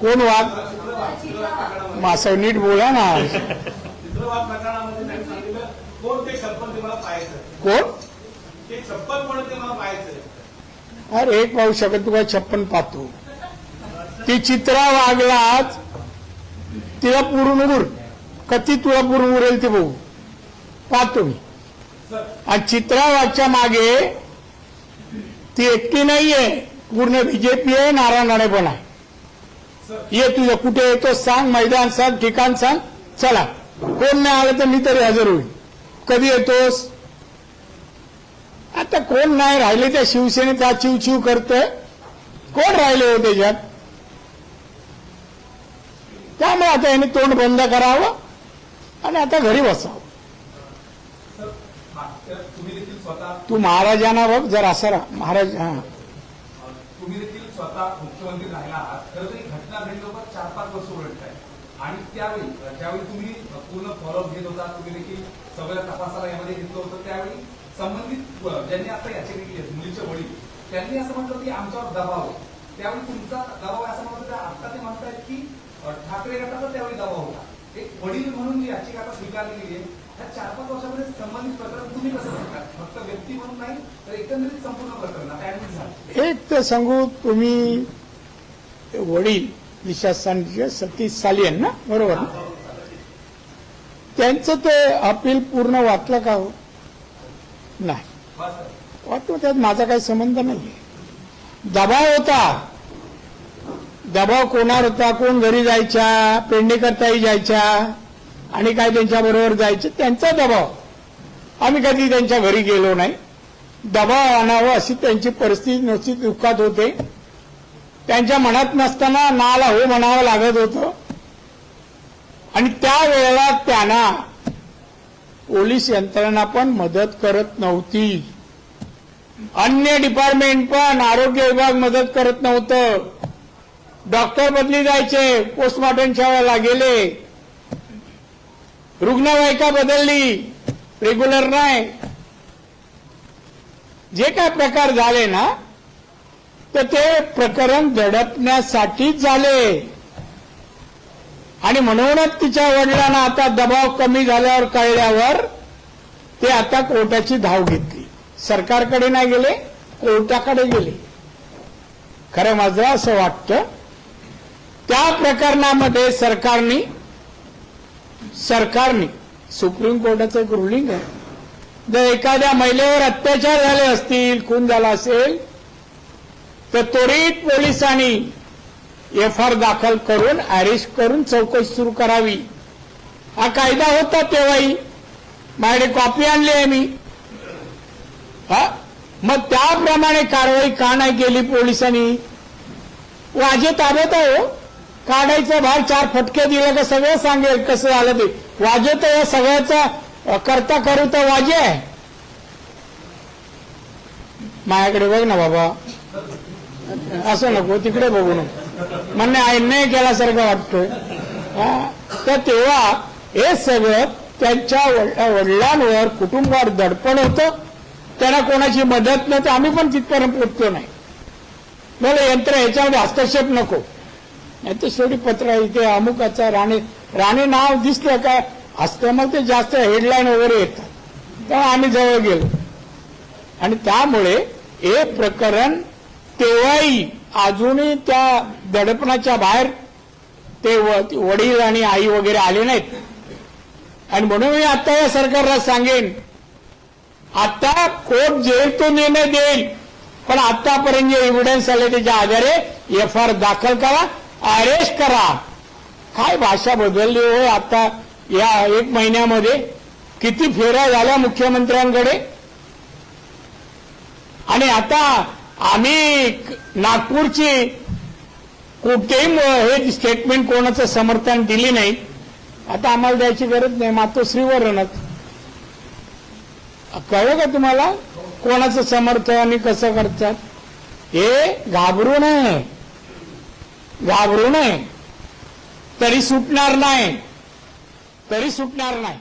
कोण वाघ? मासा नीट बोला ना. कोण? ते छप्पन कोण ते मला पाहायचं अरे एक पाहू शकत तुका छप्पन पाहतो. ती चित्रा वागलाच तिला पुरून उर कधी तुला पुरून उरेल ते बघू. पाहतो मी. आणि चित्रा वाघच्या मागे ती एकटी नाहीये. पूर्ण बीजेपी आहे नारायण राणे पण आहे. ये तुझं कुठे येतो सांग मैदान सांग ठिकाण सांग चला. कोण नाही आलं तर मी तरी हजर होईल कधी येतोस? आता कोण नाही राहिले त्या शिवसेनेत हा चिव चिव करतोय. कोण राहिले हो त्याच्यात? त्यामुळे आता यांनी तोंड बंद करावं आणि आता घरी बसावं. तू महाराजांना बघ जर असं महाराज हा. आता मुख्यमंत्री राहिला आहात खरं तर ही घटना घडल्यावर चार पाच वर्ष उलट आहे. आणि त्यावेळी ज्यावेळी तुम्ही पूर्ण फॉलोअप घेत होता तुम्ही देखील सगळ्या तपासाला यामध्ये घेतलं होतं त्यावेळी संबंधित ज्यांनी आता याचिका केली आहे, मुलीचे वडील त्यांनी असं म्हटलं की आमच्यावर दबाव आहे. त्यावेळी तुमचा दबाव आहे असं म्हणत आता ते म्हणतायत की ठाकरे गटाचा त्यावेळी दबाव होता. एक वडील म्हणून जी याचिका आता स्वीकारली गेली आहे ह्या चार पाच वर्षामध्ये संबंधित प्रकरण तुम्ही कसं बघता? फक्त व्यक्ती म्हणून नाही तर एकंदरीत संपूर्ण प्रकरण एक तर सांगू तुम्ही वडील दिशास्थानचे सतीश सालियन ना? बरोबर ना? त्यांचं ते अपील पूर्ण वाचलं का हो? नाही. बस वाटतो त्यात माझा काही संबंध नाही दबाव होता. दबाव कोणावर होता? कोण घरी जायच्या? पेंडे करताही जायच्या? आणि काय त्यांच्या बरोबर जायचे त्यांचा दबाव. आम्ही कधी त्यांच्या घरी गेलो नाही. दबाव आणावं अशी त्यांची परिस्थिती नसती दुःखात होते. त्यांच्या मनात नसताना नाला हो म्हणावं लागत होतं. आणि त्यावेळेला त्यांना पोलीस यंत्रणा पण मदत करत नव्हती. अन्य डिपार्टमेंट पण आरोग्य विभाग मदत करत नव्हतं. डॉक्टर बदली जायचे पोस्टमॉर्टमच्या वेळेला गेले रुग्णवाहिका बदलली. रेग्युलर नाही. जे काय प्रकार झाले ना तर ते प्रकरण दडपण्यासाठीच झाले. आणि म्हणूनच तिच्या वडिलांना आता दबाव कमी झाल्यावर कळल्यावर ते आता कोर्टाची धाव घेतली. सरकारकडे नाही गेले कोर्टाकडे गेले. खरं माझं असं वाटतं. त्या प्रकरणामध्ये सरकारने सरकारने सुप्रीम कोर्टाचं एक रुलिंग आहे. जर एखाद्या महिलेवर अत्याचार झाले असतील खून झाला असेल तर त्वरित पोलिसांनी एफ आर दाखल करून अरेस्ट करून चौकशी सुरू करावी. हा कायदा होता तेव्हाही. माझ्याकडे कॉपी आणली आहे मी. हा? मग त्याप्रमाणे कारवाई का नाही केली पोलिसांनी? वाजे ताब्यात आहे हो. काढायचं बाहेर चार फटके दिले का सगळं सांगेल कसं झालं ते. वाजे तर या सगळ्याचा करता करू तर वाजे आहे. माझ्याकडे बघ ना बाबा. असं नको तिकडे बघू नको. म्हणणे अन्याय केल्यासारखं वाटतोय. तर तेव्हा हे सगळं त्यांच्या वडिलांवर कुटुंबावर दडपण होतं. त्यांना कोणाची मदत नव्हती. आम्ही पण तिथपर्यंत पोचतो नाही. मला यंत्र याच्यामध्ये हस्तक्षेप नको. नाही तर शेवटी पत्र इथे अमुकाचा राणे राणे नाव दिसलं काय असतं मग ते जास्त हेडलाईन वगैरे येतात. तर आम्ही जवळ गेलो. आणि त्यामुळे हे प्रकरण तेव्हाही अजूनही त्या दडपणाच्या बाहेर ते वडील आणि आई वगैरे आले नाहीत. आणि म्हणून मी आता या सरकारला सांगेन आता कोर्ट जेल तो निर्णय देईल. पण आतापर्यंत जे एव्हिडन्स आले त्याच्या आधारे एफ आर दाखल करा. अरेस्ट करा. काय भाषा बदलली हो आता? या एक महिन्यामध्ये किती फेऱ्या झाल्या मुख्यमंत्र्यांकडे? आणि आता आम्ही नागपूरची कुठेही हे स्टेटमेंट कोणाचं समर्थन दिली नाही. आता आम्हाला द्यायची गरज नाही. मातोश्रीवरूनच कळलं का तुम्हाला? कोणाचं समर्थन आणि कसं करतात? हे घाबरू नये घाबरू नये. तरी सुटणार नाही. तरी सुटणार नाही.